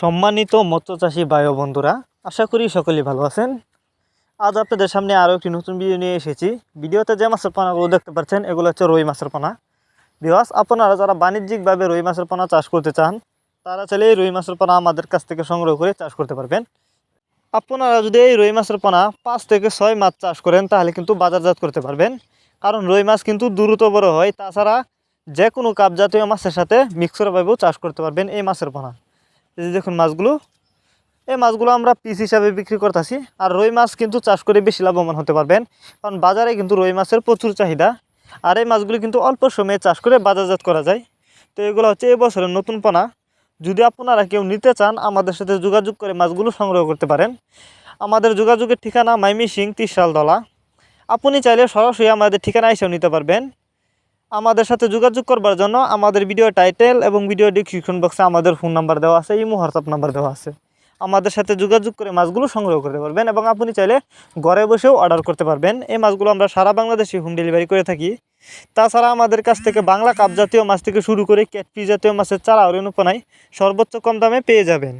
সম্মানিত মৎস্যচাষী ও বন্ধুরা, আশা করি সকলেই ভালো আছেন। আজ আপনাদের সামনে আরও একটি নতুন ভিডিও নিয়ে এসেছি। ভিডিওতে যে মাছের পোনাগুলো দেখতে পাচ্ছেন, এগুলো হচ্ছে রুই মাছের পোনা। বিহাস আপনারা যারা বাণিজ্যিকভাবে রুই মাছের পোনা চাষ করতে চান, তারা চাইলে এই রুই মাছের পোনা আমাদের কাছ থেকে সংগ্রহ করে চাষ করতে পারবেন। আপনারা যদি এই রুই মাছের পোনা পাঁচ থেকে ছয় মাছ চাষ করেন, তাহলে কিন্তু বাজারজাত করতে পারবেন। কারণ রুই মাছ কিন্তু দ্রুত বড় হয়, তাছাড়া যে কোনো কাপ জাতীয় মাছের সাথে মিক্সরভাবেও চাষ করতে পারবেন এই মাছের পোনা। এই যে দেখুন মাছগুলো, এই মাছগুলো আমরা পিস হিসাবে বিক্রি করতেছি। আর রুই মাছ কিন্তু চাষ করে বেশি লাভবান হতে পারবেন, কারণ বাজারে কিন্তু রুই মাছের প্রচুর চাহিদা। আর এই মাছগুলো কিন্তু অল্প সময়ে চাষ করে বাজারজাত করা যায়। তো এগুলো হচ্ছে এই বছরের নতুন পোনা। যদি আপনারা কেউ নিতে চান, আমাদের সাথে যোগাযোগ করে মাছগুলো সংগ্রহ করতে পারেন। আমাদের যোগাযোগের ঠিকানা মাইমি সিং ত্রিশাল দলা আপনি চাইলে সরাসরি আমাদের ঠিকানা এসেও নিতে পারবেন। আমাদের সাথে যোগাযোগ করবার জন্য আমাদের ভিডিও টাইটেল এবং ভিডিও ডিসক্রিপশন বক্সে আমাদের ফোন নাম্বার দেওয়া আছে ইমো হোয়াটসঅ্যাপ নাম্বার দেওয়া আছে। আমাদের সাথে যোগাযোগ করে মাছগুলো সংগ্রহ করতে পারবেন এবং আপনি চাইলে ঘরে বসেও অর্ডার করতে পারবেন। এই মাছগুলো আমরা সারা বাংলাদেশে হোম ডেলিভারি করে থাকি। তাছাড়া আমাদের কাছ থেকে বাংলা কাপ জাতীয় মাছ থেকে শুরু করে ক্যাটফি জাতীয় মাছের চারা ও রেণুপনায় সর্বোচ্চ কম দামে পেয়ে যাবেন।